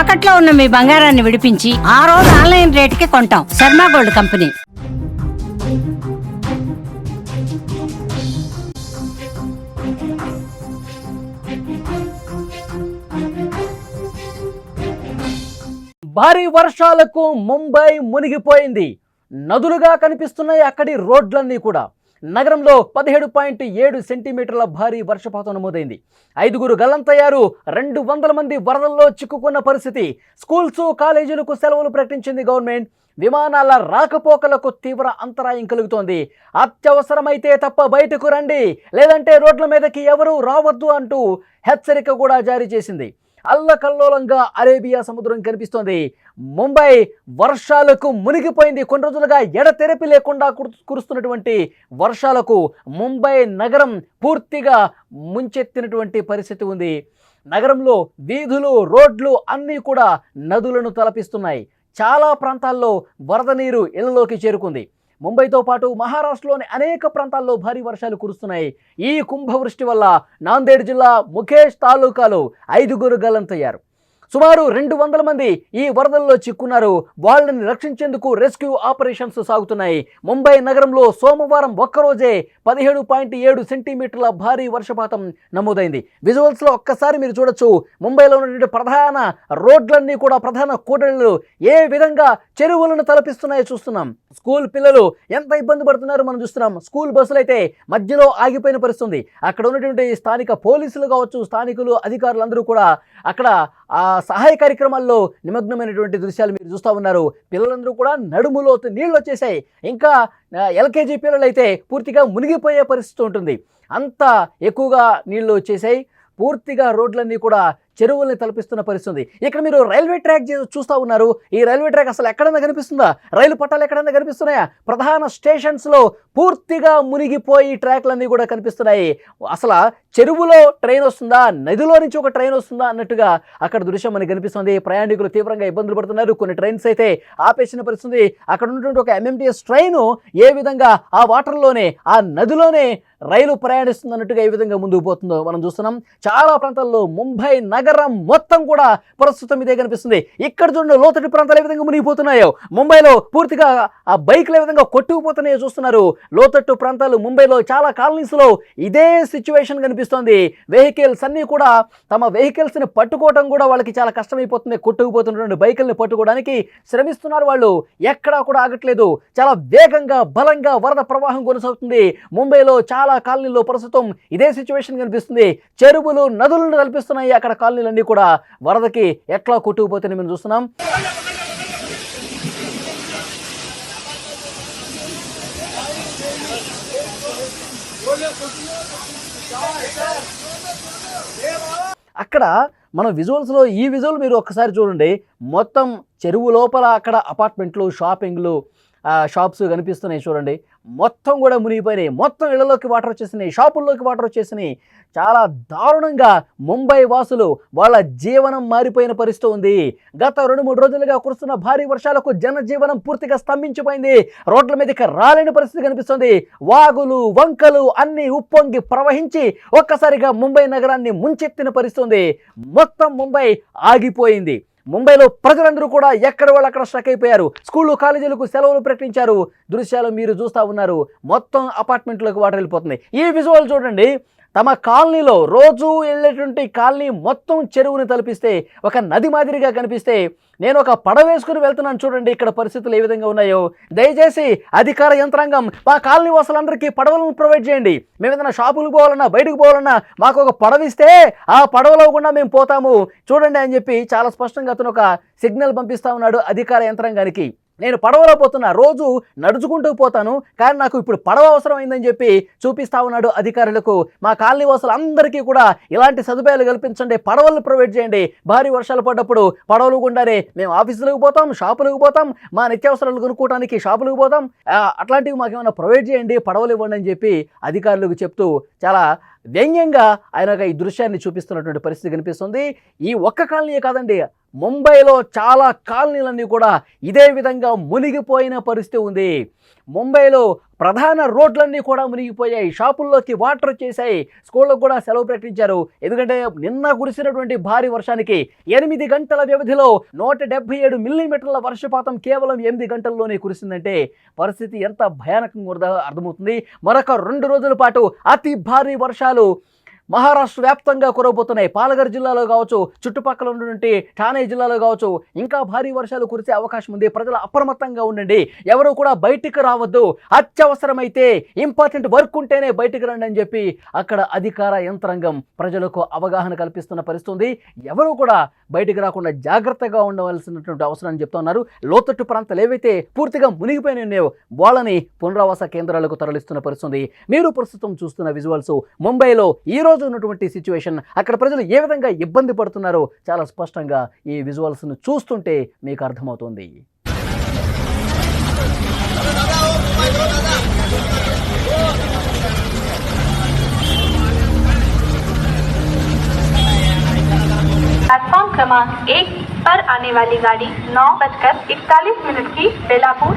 తాకట్లో ఉన్న మీ బంగారాన్ని విడిపించి ఆ రోజు ఆన్లైన్ రేటుకి కొంటాం. Sharma gold company. భారీ వర్షాలకు ముంబై మునిగిపోయింది. నదులుగా కనిపిస్తున్నాయి అక్కడి రోడ్లన్నీ కూడా. నగరంలో పదిహేడు పాయింట్ ఏడు సెంటీమీటర్ల భారీ వర్షపాతం నమోదైంది. ఐదుగురు గల్లంతయ్యారు రెండు వందల మంది వరదల్లో చిక్కుకున్న పరిస్థితి. స్కూల్స్ కాలేజీలకు సెలవులు ప్రకటించింది గవర్నమెంట్. విమానాల రాకపోకలకు తీవ్ర అంతరాయం కలుగుతోంది. అత్యవసరమైతే తప్ప బయటకు రండి లేదంటే రోడ్ల మీదకి ఎవరూ రావద్దు అంటూ హెచ్చరిక కూడా జారీ చేసింది. అల్లకల్లోలంగా అరేబియా సముద్రం కనిపిస్తోంది. ముంబై వర్షాలకు మునిగిపోయింది. కొన్ని రోజులుగా ఎడతెరపి లేకుండా కురు- కురుస్తున్నటువంటి వర్షాలకు ముంబై నగరం పూర్తిగా ముంచెత్తినటువంటి పరిస్థితి ఉంది. నగరంలో వీధులు రోడ్లు అన్నీ కూడా నదులను తలపిస్తున్నాయి. చాలా ప్రాంతాల్లో వరద నీరు ఇళ్ళలోకి చేరుకుంది. ముంబైతో పాటు మహారాష్ట్రలోని అనేక ప్రాంతాల్లో భారీ వర్షాలు కురుస్తున్నాయి. ఈ కుంభవృష్టి వల్ల నాందేడ్ జిల్లా ముఖేష్ తాలూకాలో ఐదుగురు గల్లంతయ్యారు. సుమారు రెండు వందల మంది ఈ వరదల్లో చిక్కున్నారు. వాళ్ళని రక్షించేందుకు రెస్క్యూ ఆపరేషన్స్ సాగుతున్నాయి. ముంబై నగరంలో సోమవారం ఒక్కరోజే పదిహేడు పాయింట్ ఏడు సెంటీమీటర్ల భారీ వర్షపాతం నమోదైంది. విజువల్స్లో ఒక్కసారి మీరు చూడొచ్చు ముంబైలో ఉన్నటువంటి ప్రధాన రోడ్లన్నీ కూడా ప్రధాన కూడళ్ళు ఏ విధంగా చెరువులను తలపిస్తున్నాయో చూస్తున్నాం. స్కూల్ పిల్లలు ఎంత ఇబ్బంది పడుతున్నారో మనం చూస్తున్నాం. స్కూల్ బస్సులు అయితే మధ్యలో ఆగిపోయిన పరిస్థితుంది అక్కడ ఉన్నటువంటి స్థానిక పోలీసులు కావచ్చు స్థానికులు అధికారులు అందరూ కూడా అక్కడ ఆ సహాయ కార్యక్రమాల్లో నిమగ్నమైనటువంటి దృశ్యాలు మీరు చూస్తూ ఉన్నారు. పిల్లలందరూ కూడా నడుములో నీళ్ళు వచ్చేసాయి ఇంకా ఎల్కేజీ పిల్లలైతే పూర్తిగా మునిగిపోయే పరిస్థితి ఉంటుంది. అంత ఎక్కువగా నీళ్ళు వచ్చేసాయి పూర్తిగా రోడ్లన్నీ కూడా చెరువుల్ని తలపిస్తున్న పరిస్థితి ఉంది. ఇక్కడ మీరు రైల్వే ట్రాక్ చూస్తూ ఉన్నారు. ఈ రైల్వే ట్రాక్ అసలు ఎక్కడైనా కనిపిస్తుందా? రైలు పట్టాలు ఎక్కడైనా కనిపిస్తున్నాయా? ప్రధాన స్టేషన్స్లో పూర్తిగా మునిగిపోయి ట్రాక్లన్నీ కూడా కనిపిస్తున్నాయి. అసలు చెరువులో ట్రైన్ వస్తుందా? నదిలో నుంచి ఒక ట్రైన్ వస్తుందా అన్నట్టుగా అక్కడ దృశ్యం మనకి కనిపిస్తుంది. ప్రయాణికులు తీవ్రంగా ఇబ్బందులు పడుతున్నారు. కొన్ని ట్రైన్స్ అయితే ఆపేసిన పరిస్థితి. అక్కడ ఉన్నటువంటి ఒక ఎంఎంటీఎస్ ట్రైన్ ఏ విధంగా ఆ వాటర్లోనే ఆ నదిలోనే రైలు ప్రయాణిస్తుంది అన్నట్టుగా ఏ విధంగా ముందుకు పోతుందో మనం చూస్తున్నాం. చాలా ప్రాంతాల్లో ముంబై నగరం మొత్తం కూడా ప్రస్తుతం ఇదే కనిపిస్తుంది. ఇక్కడ చూడండి లోతటి ప్రాంతాలు ఏ విధంగా మునిగిపోతున్నాయో. ముంబైలో పూర్తిగా ఆ బైక్లు ఏ విధంగా కొట్టుకుపోతున్నాయో చూస్తున్నారు. లోతట్టు ప్రాంతాలు ముంబైలో చాలా కాలనీస్లో ఇదే సిచ్యువేషన్ కనిపిస్తోంది. వెహికల్స్ అన్నీ కూడా తమ వెహికల్స్ని పట్టుకోవడం కూడా వాళ్ళకి చాలా కష్టమైపోతుంది. కొట్టుకుపోతున్నటువంటి బైకుల్ని పట్టుకోవడానికి శ్రమిస్తున్నారు వాళ్ళు. ఎక్కడా కూడా ఆగట్లేదు. చాలా వేగంగా బలంగా వరద ప్రవాహం కొనసాగుతుంది. ముంబైలో చాలా కాలనీల్లో ప్రస్తుతం ఇదే సిచ్యువేషన్ కనిపిస్తుంది. చెరువులు నదులను కల్పిస్తున్నాయి అక్కడ కాలనీలన్నీ కూడా వరదకి ఎట్లా కొట్టుకుపోతే మేము చూస్తున్నాం. అక్కడ మన విజువల్స్లో ఈ విజువల్ మీరు ఒక్కసారి చూడండి. మొత్తం చెరువు లోపల అక్కడ అపార్ట్మెంట్లు షాపింగ్లు షాప్స్ కనిపిస్తున్నాయి చూడండి. మొత్తం కూడా మునిగిపోయినాయి. మొత్తం ఇళ్ళలోకి వాటర్ వచ్చేసినాయి. షాపుల్లోకి వాటర్ వచ్చేసినాయి. చాలా దారుణంగా ముంబై వాసులు వాళ్ళ జీవనం మారిపోయిన పరిస్థితి ఉంది. గత రెండు మూడు రోజులుగా కురుస్తున్న భారీ వర్షాలకు జనజీవనం పూర్తిగా స్తంభించిపోయింది. రోడ్ల మీదకి రాలేని పరిస్థితి కనిపిస్తుంది. వాగులు వంకలు అన్నీ ఉప్పొంగి ప్రవహించి ఒక్కసారిగా ముంబై నగరాన్ని ముంచెత్తిన పరిస్థితి ఉంది. మొత్తం ముంబై ఆగిపోయింది. ముంబైలో ప్రజలందరూ కూడా ఎక్కడ వాళ్ళు అక్కడ స్ట్రక్ అయిపోయారు. స్కూళ్ళు కాలేజీలకు సెలవులు ప్రకటించారు. దృశ్యాలు మీరు చూస్తూ ఉన్నారు. మొత్తం అపార్ట్మెంట్లోకి వాటర్ వెళ్ళిపోతుంది. ఈ విజువల్ చూడండి. తమ కాలనీలో రోజు వెళ్ళేటువంటి కాలనీ మొత్తం చెరువుని తలపిస్తే ఒక నది మాదిరిగా కనిపిస్తే నేను ఒక పడవ వేసుకుని వెళ్తున్నాను చూడండి ఇక్కడ పరిస్థితులు ఏ విధంగా ఉన్నాయో. దయచేసి అధికార యంత్రాంగం మా కాలనీ వాసులందరికీ పడవలను ప్రొవైడ్ చేయండి. మేము ఏదైనా షాపులకు పోవాలన్నా బయటకు పోవాలన్నా మాకు ఒక పడవ ఇస్తే ఆ పడవలో కూడా మేము పోతాము. చూడండి అని చెప్పి చాలా స్పష్టంగా అతను ఒక సిగ్నల్ పంపిస్తా ఉన్నాడు అధికార యంత్రాంగానికి. నేను పడవలో పోతున్నా రోజు నడుచుకుంటూ పోతాను కానీ నాకు ఇప్పుడు పడవ అవసరం అయిందని చెప్పి చూపిస్తా ఉన్నాడు అధికారులకు. మా కాలనీ వాసులు అందరికీ కూడా ఇలాంటి సదుపాయాలు కల్పించండి పడవలు ప్రొవైడ్ చేయండి. భారీ వర్షాలు పడ్డప్పుడు పడవలు గుండానే మేము ఆఫీసులకు పోతాం షాపులకు పోతాం మా నిత్యావసరాలు కొనుక్కోవడానికి షాపులకు పోతాం. అట్లాంటివి మాకు ఏమైనా ప్రొవైడ్ చేయండి పడవలు ఇవ్వండి అని చెప్పి అధికారులకు చెప్తూ చాలా వ్యంగ్యంగా ఆయన ఈ దృశ్యాన్ని చూపిస్తున్నటువంటి పరిస్థితి కనిపిస్తుంది. ఈ ఒక్క కాలనీయే కాదండి ముంబైలో చాలా కాలనీలన్నీ కూడా ఇదే విధంగా మునిగిపోయిన పరిస్థితి ఉంది. ముంబైలో ప్రధాన రోడ్లన్నీ కూడా మునిగిపోయాయి. షాపుల్లోకి వాటర్ వచ్చేసాయి స్కూళ్ళకు కూడా సెలవు ప్రకటించారు. ఎందుకంటే నిన్న కురిసినటువంటి భారీ వర్షానికి ఎనిమిది గంటల వ్యవధిలో నూట డెబ్బై ఏడు మిల్లీమీటర్ల వర్షపాతం కేవలం ఎనిమిది గంటల్లోనే కురిసిందంటే పరిస్థితి ఎంత భయానకంగా అర్థమవుతుంది. మరొక రెండు రోజుల పాటు అతి భారీ వర్షాలు మహారాష్ట్ర వ్యాప్తంగా కురవబోతున్నాయి. పాలఘర్ జిల్లాలో కావచ్చు చుట్టుపక్కల ఉన్నటువంటి ఠానే జిల్లాలో కావచ్చు ఇంకా భారీ వర్షాలు కురిసే అవకాశం ఉంది. ప్రజలు అప్రమత్తంగా ఉండండి. ఎవరు కూడా బయటికి రావద్దు. అత్యవసరమైతే ఇంపార్టెంట్ వర్క్ ఉంటేనే బయటికి రండి అని చెప్పి అక్కడ అధికార యంత్రాంగం ప్రజలకు అవగాహన కల్పిస్తున్న పరిస్థితి ఎవరు కూడా బయటికి రాకుండా జాగ్రత్తగా ఉండవలసినటువంటి అవసరం అని చెప్తున్నారు లోతట్టు ప్రాంతాలు ఏవైతే పూర్తిగా మునిగిపోయిన ఉన్నాయో వాళ్ళని పునరావాస కేంద్రాలకు తరలిస్తున్న పరిస్థితుంది. మీరు ప్రస్తుతం చూస్తున్న విజువల్స్ ముంబైలో ఈ రోజు ఉన్నటువంటి సిచ్యువేషన్ అక్కడ ప్రజలు ఏ విధంగా ఇబ్బంది పడుతున్నారో చాలా స్పష్టంగా ఈ విజువల్స్ను చూస్తుంటే మీకు అర్థమవుతుంది. क्रमांक एक पर आने वाली गाड़ी नौ बजकर इकतालीस मिनट की बेलापुर